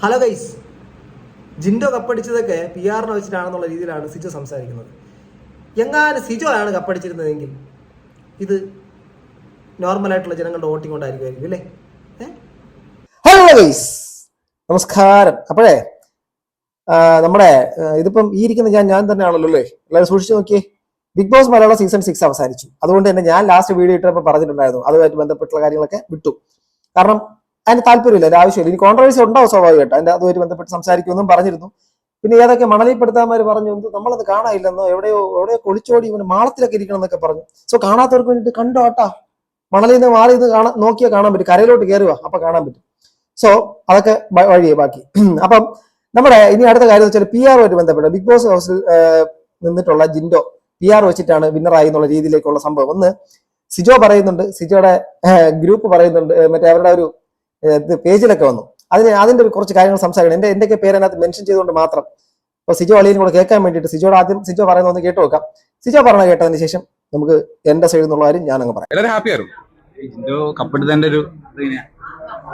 Hello guys. Jinto കപ്പടിച്ചതൊക്കെ P ആറിനെ വെച്ചിട്ടാണെന്നുള്ള രീതിയിലാണ് സിജോ സംസാരിക്കുന്നത്. എങ്ങാനും സിജോ ആണ് കപ്പടിച്ചിരുന്നതെങ്കിൽ ഇത് നോർമലായിട്ടുള്ള ജനങ്ങളുടെ വോട്ടിംഗ് കൊണ്ടായിരിക്കുമായിരിക്കും അല്ലേ? Hello guys. നമസ്കാരം. അപ്പോഴേ നമ്മുടെ ഇതിപ്പം ഈ ഇരിക്കുന്ന ഞാൻ ഞാൻ തന്നെയാണല്ലോ അല്ലേ? എല്ലാവരും സൂക്ഷിച്ചു നോക്കിയേ. Bigg Boss Malayalam season six അവസാനിച്ചു. അതുകൊണ്ട് തന്നെ ഞാൻ ലാസ്റ്റ് വീഡിയോ ഇട്ടപ്പോൾ പറഞ്ഞിട്ടുണ്ടായിരുന്നു. അതുമായിട്ട് ബന്ധപ്പെട്ടുള്ള കാര്യങ്ങളൊക്കെ വിട്ടു. കാരണം അതിന് താല്പര്യമില്ല ഒരു ആവശ്യമില്ല. ഇനി കോൺട്രവേഴ്സി ഉണ്ടാവും സ്വാഭാവികമായിട്ട്. അതിന്റെ അതുമായി ബന്ധപ്പെട്ട് സംസാരിക്കുമെന്നും പറഞ്ഞിരുന്നു. പിന്നെ ഏതൊക്കെ മണലിപ്പെടുത്താന്മാർ പറഞ്ഞു നമ്മളത് കാണാനില്ലെന്നോ എവിടെയോ എവിടെയോ കൊളിച്ചോടി ഇവന് മാളത്തിലൊക്കെ ഇരിക്കണം എന്നൊക്കെ പറഞ്ഞു. സോ കാണാത്തവർക്ക് വേണ്ടിയിട്ട് കണ്ടോ ആട്ടാ? മണലിൽ നിന്ന് മാറി നിന്ന് കാണാൻ നോക്കിയാൽ കാണാൻ പറ്റും. കരയിലോട്ട് കയറുക അപ്പൊ കാണാൻ പറ്റും. സോ അതൊക്കെ വഴിയേ ബാക്കി. അപ്പം നമ്മുടെ ഇനി അടുത്ത കാര്യം വെച്ചാൽ പി ആറുമായിട്ട് ബന്ധപ്പെട്ട ബിഗ് ബോസ് ഹൗസിൽ നിന്നിട്ടുള്ള ജിൻഡോ പി ആർ വെച്ചിട്ടാണ് വിന്നറായി എന്നുള്ള രീതിയിലേക്കുള്ള സംഭവം. ഒന്ന് സിജോ പറയുന്നുണ്ട് സിജോയുടെ ഗ്രൂപ്പ് പറയുന്നുണ്ട് മറ്റേ അവരുടെ ഒരു ഇത് പേജിലൊക്കെ വന്നു. അതിന് അതിന്റെ ഒരു കുറച്ച് കാര്യങ്ങൾ സംസാരിക്കണം. എന്റെ എന്റെയൊക്കെ പേര് അതിനകത്ത് മെൻഷൻ ചെയ്തുകൊണ്ട് മാത്രം. അപ്പൊ സിജോ അളിയും കൂടെ കേൾക്കാൻ വേണ്ടിയിട്ട് സിജോട് ആദ്യം സിജോ പറയുന്ന ഒന്ന് കേട്ട് നോക്കാം. സിജോ പറഞ്ഞ കേട്ടതിന് ശേഷം നമുക്ക് എന്റെ സൈഡിൽ നിന്നുള്ള കാര്യം ഞാൻ അങ്ങ് പറയാം. എല്ലാവരും ഹാപ്പി ആയിരുന്നു കപ്പെടുത്തതിന്റെ ഒരു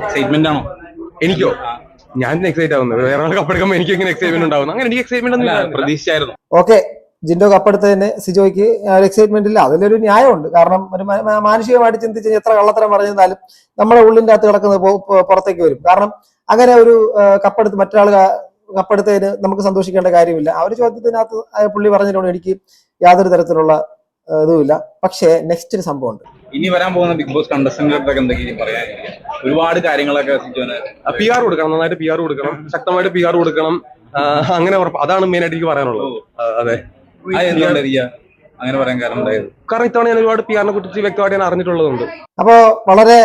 എക്സൈറ്റ്മെന്റ് ആണോ? എനിക്കോ? ഞാൻ എക്സൈറ്റ് ആവുന്നത് വേറെ ആൾ കപ്പെടുക്കുമ്പോൾ എനിക്ക് എങ്ങനെ എക്സൈറ്റ്മെന്റ് ഉണ്ടാവുന്നു. അങ്ങനെ എനിക്ക് എക്സൈറ്റ്മെന്റ് ഒന്നും. പ്രതീക്ഷിച്ചായിരുന്നു. ഓക്കെ ജിൻഡോ കപ്പെടുത്തതിന് സിജോയ്ക്ക് ഒരു എക്സൈറ്റ്മെന്റ് ഇല്ല. അതിലൊരു ന്യായമുണ്ട്. കാരണം ഒരു മാനുഷികമായിട്ട് ചിന്തിച്ച് കഴിഞ്ഞാൽ എത്ര കള്ളത്തരം പറഞ്ഞിരുന്നാലും നമ്മുടെ ഉള്ളിന്റെ അകത്ത് കിടക്കുന്നത് പോ- പുറത്തേക്ക് വരും. കാരണം അങ്ങനെ ഒരു കപ്പെടുത്ത് മറ്റൊരാൾ കപ്പെടുത്തതിന് നമുക്ക് സന്തോഷിക്കേണ്ട കാര്യമില്ല. ആ ഒരു ചോദ്യത്തിനകത്ത് ആ പുള്ളി പറഞ്ഞിട്ടുണ്ട് എനിക്ക് യാതൊരു തരത്തിലുള്ള ഇതുമില്ല. പക്ഷേ നെക്സ്റ്റ് ഒരു സംഭവമുണ്ട് ഇനി വരാൻ പോകുന്ന ബിഗ് ബോസ് എന്തെങ്കിലും പറയാൻ ഒരുപാട് കാര്യങ്ങളൊക്കെ പി ആർ കൊടുക്കണം നന്നായിട്ട് പി ആർ കൊടുക്കണം ശക്തമായിട്ട് പി ആർ കൊടുക്കണം അങ്ങനെ അതാണ് മെയിൻ ആയിട്ട് എനിക്ക് പറയാനുള്ളത്. അതെ. അങ്ങനെ പറയാൻ കാരണം കാരണം ഇത്തവണ ഞാൻ ഒരുപാട് പി ആറിനെ കുറിച്ച് വ്യക്തമായിട്ട് ഞാൻ അറിഞ്ഞിട്ടുള്ളതുണ്ട്. അപ്പോ വളരെ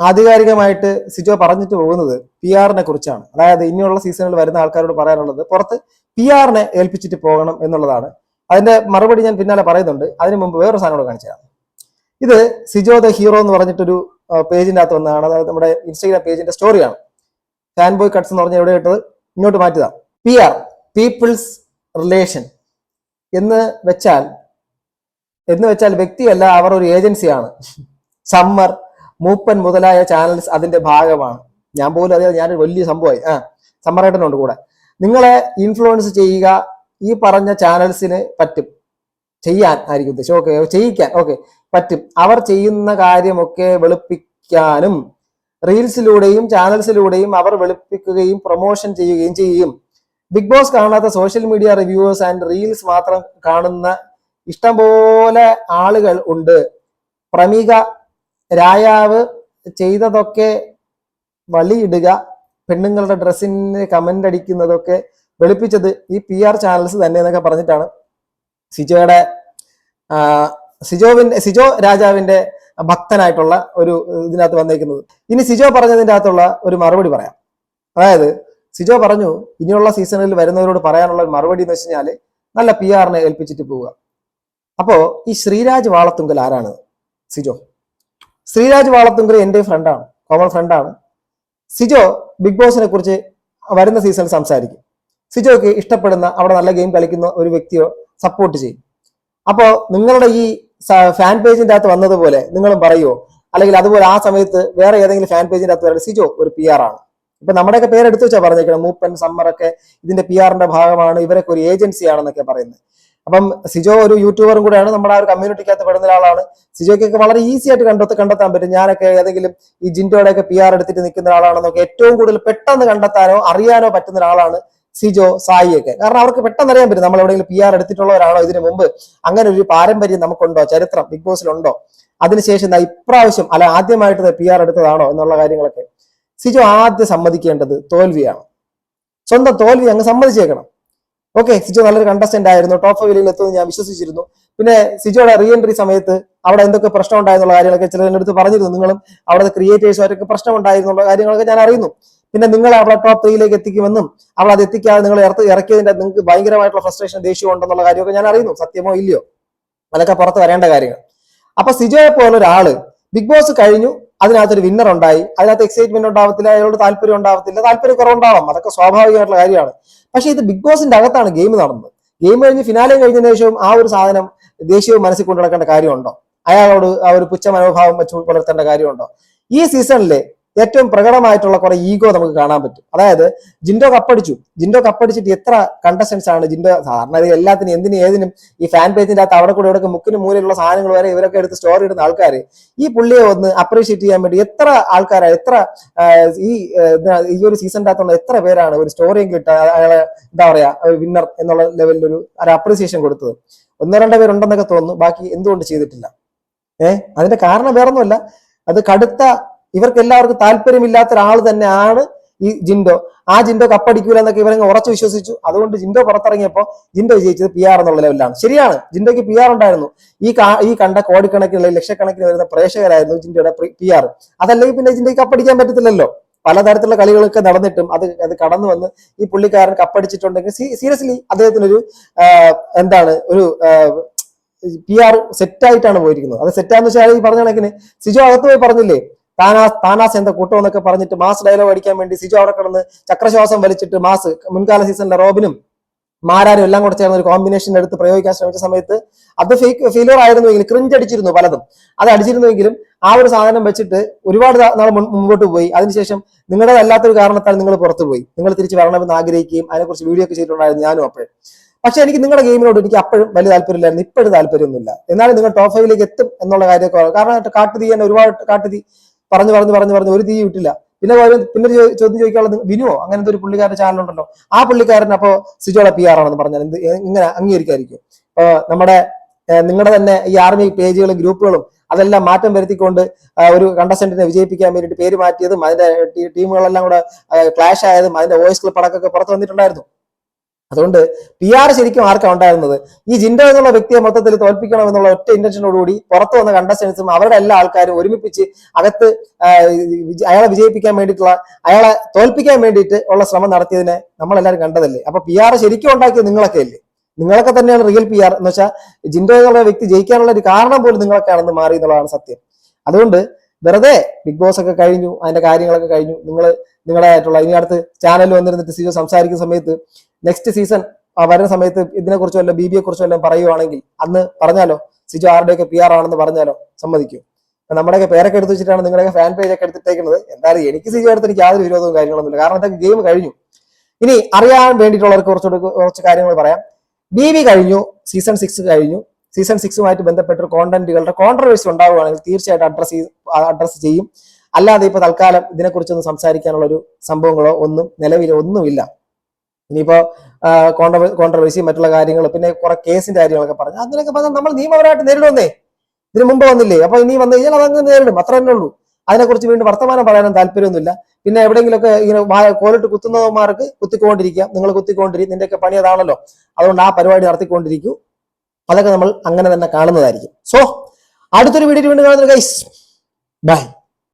ആധികാരികമായിട്ട് സിജോ പറഞ്ഞിട്ട് പോകുന്നത് പി ആറിനെ കുറിച്ചാണ്. അതായത് ഇനിയുള്ള സീസണിൽ വരുന്ന ആൾക്കാരോട് പറയാനുള്ളത് പുറത്ത് പി ആറിനെ ഏൽപ്പിച്ചിട്ട് പോകണം എന്നുള്ളതാണ്. അതിന്റെ മറുപടി ഞാൻ പിന്നാലെ പറയുന്നുണ്ട്. അതിന് മുമ്പ് വേറൊരു സാധനം കൂടെ കാണിച്ചു തരാം. ഇത് സിജോ ദ ഹീറോ എന്ന് പറഞ്ഞിട്ടൊരു പേജിന്റെ അകത്ത് വന്നതാണ്. അതായത് നമ്മുടെ ഇൻസ്റ്റാഗ്രാം പേജിന്റെ സ്റ്റോറിയാണ്. ഫാൻ ബോയ് കട്ട്സ് എന്ന് പറഞ്ഞ എവിടെ ഇട്ടത്. ഇങ്ങോട്ട് മാറ്റിയതാണ് പി ആർ പീപ്പിൾസ് റിലേഷൻ എന്ന് വെച്ചാൽ എന്ന് വെച്ചാൽ വ്യക്തിയല്ല അവർ ഒരു ഏജൻസിയാണ്. സമ്മർ മൂപ്പൻ മുതലായ ചാനൽസ് അതിന്റെ ഭാഗമാണ്. ഞാൻ പോലും അറിയാതെ ഞാനൊരു വലിയ സംഭവമായി. ആ സമ്മറേട്ടനുണ്ട് കൂടെ. നിങ്ങളെ ഇൻഫ്ലുവൻസ് ചെയ്യുക ഈ പറഞ്ഞ ചാനൽസിന് പറ്റും. ചെയ്യാൻ ആയിരിക്കും ഉദ്ദേശം. ഓക്കെ ചെയ്യിക്കാൻ ഓക്കെ പറ്റും. അവർ ചെയ്യുന്ന കാര്യമൊക്കെ വെളുപ്പിക്കാനും റീൽസിലൂടെയും ചാനൽസിലൂടെയും അവർ വെളുപ്പിക്കുകയും പ്രൊമോഷൻ ചെയ്യുകയും ചെയ്യും. ബിഗ് ബോസ് കാണാത്ത social media reviewers and reels മാത്രം കാണുന്ന ഇഷ്ടംപോലെ ആളുകൾ ഉണ്ട്. പ്രമിക രായാവ് ചെയ്തതൊക്കെ വളിയിടുക പെണ്ണുങ്ങളുടെ ഡ്രസ്സിന് കമന്റ് അടിക്കുന്നതൊക്കെ വെളുപ്പിച്ചത് ഈ പി ആർ ചാനൽസ് തന്നെ എന്നൊക്കെ പറഞ്ഞിട്ടാണ്. സിജോയുടെ സിജോവിന്റെ സിജോ രാജാവിന്റെ ഭക്തനായിട്ടുള്ള ഒരു ഇതിനകത്ത് വന്നേക്കുന്നത്. ഇനി സിജോ പറഞ്ഞതിന്റെ അകത്തുള്ള ഒരു മറുപടി പറയാം. അതായത് സിജോ പറഞ്ഞു ഇനിയുള്ള സീസണിൽ വരുന്നവരോട് പറയാനുള്ള മറുപടി എന്ന് വെച്ച് നല്ല പി ആറിനെ ഏൽപ്പിച്ചിട്ട് പോവുക. അപ്പോ ഈ ശ്രീരാജ് വാളത്തുങ്കൽ ആരാണ്? സിജോ. ശ്രീരാജ് വാളത്തുങ്കൽ എന്റെ ഫ്രണ്ടാണ് കോമൺ ഫ്രണ്ടാണ് സിജോ ബിഗ് ബോസിനെ കുറിച്ച് വരുന്ന സീസണിൽ സംസാരിക്കും. സിജോക്ക് ഇഷ്ടപ്പെടുന്ന അവിടെ നല്ല ഗെയിം കളിക്കുന്ന ഒരു വ്യക്തിയോ സപ്പോർട്ട് ചെയ്യും. അപ്പോ നിങ്ങളുടെ ഈ ഫാൻ പേജിന്റെ അകത്ത് വന്നതുപോലെ നിങ്ങളും പറയുമോ അല്ലെങ്കിൽ അതുപോലെ ആ സമയത്ത് വേറെ ഏതെങ്കിലും ഫാൻ പേജിന്റെ അകത്ത് വരേണ്ട സിജോ ഒരു പി ആർ ആണ്. ഇപ്പൊ നമ്മുടെയൊക്കെ പേര് എടുത്തു വെച്ചാൽ പറഞ്ഞേക്കണം. മൂപ്പൻ സമ്മറൊക്കെ ഇതിന്റെ പി ആറിന്റെ ഭാഗമാണ്. ഇവരൊക്കെ ഒരു ഏജൻസി ആണെന്നൊക്കെ പറയുന്നത്. അപ്പം സിജോ ഒരു യൂട്യൂബറും കൂടെയാണ്. നമ്മുടെ ആ ഒരു കമ്മ്യൂണിറ്റിക്കകത്ത് പെടുന്ന ഒരാളാണ്. സിജോയ്ക്കൊക്കെ വളരെ ഈസി ആയിട്ട് കണ്ടെത്തി കണ്ടെത്താൻ പറ്റും. ഞാനൊക്കെ ഏതെങ്കിലും ഈ ജിൻഡോയുടെ ഒക്കെ പി ആർ എടുത്തിട്ട് നിൽക്കുന്ന ഒരാളാണെന്നൊക്കെ ഏറ്റവും കൂടുതൽ പെട്ടെന്ന് കണ്ടെത്താനോ അറിയാനോ പറ്റുന്ന ഒരാളാണ് സിജോ സായിയൊക്കെ. കാരണം അവർക്ക് പെട്ടെന്ന് അറിയാൻ പറ്റും. നമ്മൾ എവിടെയെങ്കിലും പി ആർ എടുത്തിട്ടുള്ളവരാണോ ഇതിനു മുമ്പ്? അങ്ങനെ ഒരു പാരമ്പര്യം നമുക്കുണ്ടോ? ചരിത്രം ബിഗ് ബോസിലുണ്ടോ അതിനുശേഷം ഇപ്രാവശ്യം അല്ല ആദ്യമായിട്ട് പി ആർ എടുത്തതാണോ എന്നുള്ള കാര്യങ്ങളൊക്കെ. സിജോ ആദ്യം സമ്മതിക്കേണ്ടത് തോൽവിയാണ്. സ്വന്തം തോൽവി അങ്ങ് സമ്മതിച്ചേക്കണം. ഓക്കെ സിജോ നല്ലൊരു കണ്ടസ്റ്റന്റ് ആയിരുന്നു. ടോപ്പ് ഫൈവിൽ എത്തുമെന്ന് ഞാൻ വിശ്വസിച്ചിരുന്നു. പിന്നെ സിജോയുടെ റീ എൻട്രി സമയത്ത് അവിടെ എന്തൊക്കെ പ്രശ്നം ഉണ്ടായെന്നുള്ള കാര്യങ്ങളൊക്കെ എന്റെ അടുത്ത് പറഞ്ഞിരുന്നു. നിങ്ങളും അവിടുത്തെ ക്രിയേറ്റേഴ്സുമായിട്ടൊക്കെ പ്രശ്നം ഉണ്ടായിരുന്നുള്ള കാര്യങ്ങളൊക്കെ ഞാൻ അറിയുന്നു. പിന്നെ നിങ്ങൾ അവിടെ ടോപ്പ് ത്രീയിലേക്ക് എത്തിക്കുമെന്നും അവൾ അത് എത്തിക്കാതെ നിങ്ങൾ ഇറത്ത് ഇറക്കിയതിന്റെ നിങ്ങൾക്ക് ഭയങ്കരമായിട്ടുള്ള ഫ്രസ്ട്രേഷൻ ദേഷ്യം ഉണ്ടെന്നുള്ള കാര്യമൊക്കെ ഞാൻ അറിയുന്നു. സത്യമോ ഇല്ലയോ? അതൊക്കെ പുറത്ത് വരേണ്ട കാര്യങ്ങൾ. അപ്പൊ സിജോയെ പോലെ ഒരാൾ ബിഗ് ബോസ് കഴിഞ്ഞു. അതിനകത്തൊരു വിന്നർ ഉണ്ടായി. അതിനകത്ത് എക്സൈറ്റ്മെന്റ് ഉണ്ടാവത്തില്ല അയാളോട് താല്പര്യം ഉണ്ടാവത്തില്ല. താല്പര്യം കുറവുണ്ടാവാം. അതൊക്കെ സ്വാഭാവികമായിട്ടുള്ള കാര്യമാണ്. പക്ഷേ ഇത് ബിഗ് ബോസിന്റെ അകത്താണ് ഗെയിം നടന്നത്. ഗെയിം കഴിഞ്ഞ് ഫിനാലെ കഴിഞ്ഞ ശേഷവും ആ ഒരു സാധനം ദേഷ്യവും മനസ്സിൽ കൊണ്ടു നടക്കേണ്ട കാര്യമുണ്ടോ? അയാളോട് ആ ഒരു പുച്ഛ മനോഭാവം വെച്ച് പുലർത്തേണ്ട കാര്യമുണ്ടോ? ഈ സീസണിലെ ഏറ്റവും പ്രകടമായിട്ടുള്ള കുറെ ഈഗോ നമുക്ക് കാണാൻ പറ്റും. അതായത് ജിൻഡോ കപ്പടിച്ചു. ജിൻഡോ കപ്പടിച്ചിട്ട് എത്ര കണ്ടസ്റ്റൻസ് ആണ് ജിൻഡോ? സാധാരണ എല്ലാത്തിനും എന്തിനും ഏതിനും ഈ ഫാൻ പേജിന്റെ അകത്ത് അവിടെ കൂടെ ഇവിടെ മുക്കിന് മൂലയിലുള്ള സാധനങ്ങൾ വരെ ഇവരൊക്കെ എടുത്ത് സ്റ്റോറി ഇടുന്ന ആൾക്കാർ ഈ പുള്ളിയെ ഒന്ന് അപ്രീഷിയേറ്റ് ചെയ്യാൻ വേണ്ടി എത്ര ആൾക്കാരാണ് എത്ര ഈ ഈ ഒരു സീസണിന്റെ അകത്തുള്ള എത്ര പേരാണ് ഒരു സ്റ്റോറിയും കിട്ടുക അയാളെ എന്താ പറയാ വിന്നർ എന്നുള്ള ലെവലിൽ ഒരു ഒരു അപ്രീസിയേഷൻ കൊടുത്തത്. ഒന്നോ രണ്ടോ പേരുണ്ടെന്നൊക്കെ തോന്നുന്നു. ബാക്കി എന്തുകൊണ്ട് ചെയ്തിട്ടില്ല? ഏഹ് അതിന്റെ കാരണം വേറൊന്നുമല്ല. അത് കടുത്ത ഇവർക്ക് എല്ലാവർക്കും താല്പര്യമില്ലാത്ത ഒരാൾ തന്നെയാണ് ഈ ജിൻഡോ. ആ ജിൻഡോ കപ്പടിക്കൂല എന്നൊക്കെ ഇവരങ്ങ് ഉറച്ചു വിശ്വസിച്ചു. അതുകൊണ്ട് ജിൻഡോ പുറത്തിറങ്ങിയപ്പോൾ ജിൻഡോ വിജയിച്ചത് പി ആർ എന്നുള്ള ലെവലാണ് ശരിയാണ് ജിൻഡോയ്ക്ക് പി ആർ ഉണ്ടായിരുന്നു. ഈ ഈ കണ്ട കോടിക്കണക്കിന് ലക്ഷക്കണക്കിന് വരുന്ന പ്രേക്ഷകരായിരുന്നു ജിൻഡോയുടെ പി ആർ അതല്ലെങ്കിൽ പിന്നെ ജിൻഡോയ്ക്ക് കപ്പടിക്കാൻ പറ്റത്തില്ലല്ലോ. പലതരത്തിലുള്ള കളികളൊക്കെ നടന്നിട്ടും അത് അത് കടന്നു വന്ന് ഈ പുള്ളിക്കാരൻ കപ്പടിച്ചിട്ടുണ്ടെങ്കിൽ സീരിയസ്ലി അദ്ദേഹത്തിനൊരു എന്താണ് ഒരു പി ആർ സെറ്റായിട്ടാണ് പോയിരിക്കുന്നത്. അത് സെറ്റാന്ന് വെച്ചാൽ ഈ പറഞ്ഞ കണക്കിന് സിജോ അകത്ത് പോയി പറഞ്ഞില്ലേ? താനാസ് താനാസ് എന്താ കൂട്ടം എന്നൊക്കെ പറഞ്ഞിട്ട് മാസ് ഡയലോഗ് അടിക്കാൻ വേണ്ടി സിജു അവിടെ കിടന്ന് ചക്രശ്വാസം വലിച്ചിട്ട് മാസ് മുൻകാല സീസണിലെ റോബിനും മാരാരും എല്ലാം കൂടെ ചേർന്ന് ഒരു കോമ്പിനേഷൻ എടുത്ത് പ്രയോഗിക്കാൻ ശ്രമിച്ച സമയത്ത് അത് ഫേക്ക് ഫെയിലിയർ ആയിരുന്നുവെങ്കിൽ ക്രിഞ്ച് അടിച്ചിരുന്നു പലതും. അത് അടിച്ചിരുന്നുവെങ്കിലും ആ ഒരു സാധനം വെച്ചിട്ട് ഒരുപാട് നാൾ മുമ്പോട്ട് പോയി. അതിനുശേഷം നിങ്ങളുടെ അല്ലാത്തൊരു കാരണത്താൽ നിങ്ങൾ പുറത്തു പോയി നിങ്ങൾ തിരിച്ച് വരണമെന്ന് ആഗ്രഹിക്കുകയും അതിനെക്കുറിച്ച് വീഡിയോ ഒക്കെ ചെയ്തിട്ടുണ്ടായിരുന്നു ഞാനും അപ്പോഴും. പക്ഷെ എനിക്ക് നിങ്ങളുടെ ഗെയിമിനോട് എനിക്ക് അപ്പോഴും വലിയ താല്പര്യമില്ലായിരുന്നു. ഇപ്പോഴും താല്പര്യമൊന്നുമില്ല. എന്നാലും നിങ്ങൾ ടോപ്പ് ഫൈവിലേക്ക് എത്തും എന്നുള്ള കാര്യമൊക്കെ കാരണം കാട്ടുതീ തന്നെ ഒരുപാട് കാട്ടുതീ പറഞ്ഞു പറഞ്ഞു പറഞ്ഞു പറഞ്ഞു ഒരു തീ വിട്ടില്ല. പിന്നെ പിന്നെ ചോദ്യം ചോദിക്കാനുള്ളത് വിനുവോ? അങ്ങനത്തെ ഒരു പുള്ളിക്കാരുടെ ചാനൽ ഉണ്ടല്ലോ. ആ പുള്ളിക്കാരൻ അപ്പോ സിജോയുടെ പി ആർ ആണെന്ന് പറഞ്ഞാൽ എന്ത് ഇങ്ങനെ അംഗീകരിക്കായിരിക്കും. ഇപ്പൊ നമ്മുടെ നിങ്ങളുടെ തന്നെ ഈ ആർമി പേജുകളും ഗ്രൂപ്പുകളും അതെല്ലാം മാറ്റം വരുത്തിക്കൊണ്ട് ഒരു കണ്ടസ്റ്റന്റിനെ വിജയിപ്പിക്കാൻ വേണ്ടിയിട്ട് പേര് മാറ്റിയതും അതിന്റെ ടീമുകളെല്ലാം കൂടെ ക്ലാഷ് ആയതും അതിന്റെ വോയിസ് ക്ലിപ്പ് അടക്കമൊക്കെ പുറത്ത് വന്നിട്ടുണ്ടായിരുന്നു. അതുകൊണ്ട് പി ആർ ശരിക്കും ആർക്കാണ് ഉണ്ടായിരുന്നത്? ഈ ജിൻഡോ എന്നുള്ള വ്യക്തിയെ മൊത്തത്തിൽ തോൽപ്പിക്കണം എന്നുള്ള ഒറ്റ ഇന്റൻഷനോടുകൂടി പുറത്തു വന്ന കണ്ടസ്റ്റൻസും അവരുടെ എല്ലാ ആൾക്കാരും ഒരുമിപ്പിച്ച് അകത്ത് അയാളെ വിജയിപ്പിക്കാൻ വേണ്ടിയിട്ടുള്ള അയാളെ തോൽപ്പിക്കാൻ വേണ്ടിയിട്ട് ഉള്ള ശ്രമം നടത്തിയതിനെ നമ്മളെല്ലാവരും കണ്ടതല്ലേ? അപ്പൊ പി ആർ ശരിക്കും ഉണ്ടാക്കിയത് നിങ്ങളൊക്കെ അല്ലേ? നിങ്ങളൊക്കെ തന്നെയാണ് റിയൽ പി ആർ എന്ന് വെച്ചാൽ ജിൻഡോ എന്നുള്ള വ്യക്തി ജയിക്കാനുള്ള ഒരു കാരണം പോലും നിങ്ങളൊക്കെയാണെന്ന് മാറി എന്നുള്ളതാണ് സത്യം. അതുകൊണ്ട് വെറുതെ ബിഗ് ബോസ് ഒക്കെ കഴിഞ്ഞു അതിന്റെ കാര്യങ്ങളൊക്കെ കഴിഞ്ഞു. നിങ്ങൾ നിങ്ങളായിട്ടുള്ള ഇനി അടുത്ത് ചാനലിൽ വന്നിരുന്നിട്ട് സിജോ സംസാരിക്കുന്ന സമയത്ത് നെക്സ്റ്റ് സീസൺ വരുന്ന സമയത്ത് ഇതിനെ കുറിച്ചോ അല്ല ബി ബിയെ കുറിച്ചോ എല്ലാം പറയുവാണെങ്കിൽ അന്ന് പറഞ്ഞാലോ? സിജോ ആരുടെയൊക്കെ പി ആർ ആണെന്ന് പറഞ്ഞാലോ? സമ്മതിക്കും. നമ്മുടെയൊക്കെ പേരൊക്കെ എടുത്ത് വെച്ചിട്ടാണ് നിങ്ങളുടെയൊക്കെ ഫാൻ പേജ് ഒക്കെ എടുത്തിട്ടേക്കുന്നത്. എന്തായാലും എനിക്ക് സിജോ എടുത്ത് എനിക്ക് യാതൊരു വിരോധവും കാര്യങ്ങളൊന്നുമില്ല കാരണം അതൊക്കെ ഗെയിം കഴിഞ്ഞു. ഇനി അറിയാൻ വേണ്ടിയിട്ടുള്ളവർക്ക് കുറച്ചുകൂടി കുറച്ച് കാര്യങ്ങൾ പറയാം. ബി ബി കഴിഞ്ഞു സീസൺ സിക്സ് കഴിഞ്ഞു. സീസൺ സിക്സുമായിട്ട് ബന്ധപ്പെട്ട കോണ്ടന്റുകളുടെ കോൺട്രവേഴ്സി ഉണ്ടാവുകയാണെങ്കിൽ തീർച്ചയായിട്ടും അഡ്രസ് അഡ്രസ് ചെയ്യും. അല്ലാതെ ഇപ്പൊ തൽക്കാലം ഇതിനെക്കുറിച്ചൊന്നും സംസാരിക്കാനുള്ള ഒരു സംഭവങ്ങളോ ഒന്നും നിലവിൽ ഒന്നുമില്ല. ഇനിയിപ്പോ കോൺട്രവേഴ്സി മറ്റുള്ള കാര്യങ്ങൾ പിന്നെ കുറെ കേസിന്റെ കാര്യങ്ങളൊക്കെ പറഞ്ഞു അതിനൊക്കെ പറഞ്ഞാൽ നമ്മൾ നിയമപരമായിട്ട് നേരിടുന്നേ ഇതിനു മുമ്പ് വന്നില്ലേ? അപ്പൊ ഇനി വന്നു കഴിഞ്ഞാൽ അതങ്ങ് നേരിടും. അത്ര തന്നെ ഉള്ളൂ. അതിനെക്കുറിച്ച് വീണ്ടും വർത്തമാനം പറയാനും താല്പര്യമൊന്നുമില്ല. പിന്നെ എവിടെയെങ്കിലുമൊക്കെ ഇങ്ങനെ കോലിട്ട് കുത്തുന്നവന്മാർക്ക് കുത്തിക്കൊണ്ടിരിക്കാം. നിങ്ങൾ കുത്തിക്കൊണ്ടിരിക്കും നിന്റെയൊക്കെ പണി അതാണല്ലോ. അതുകൊണ്ട് ആ പരിപാടി നടത്തിക്കൊണ്ടിരിക്കൂ. അതൊക്കെ നമ്മൾ അങ്ങനെ തന്നെ കാണുന്നതായിരിക്കും. സോ അടുത്തൊരു വീഡിയോ വീണ്ടും കാണുന്നത് ഗൈസ് ബൈ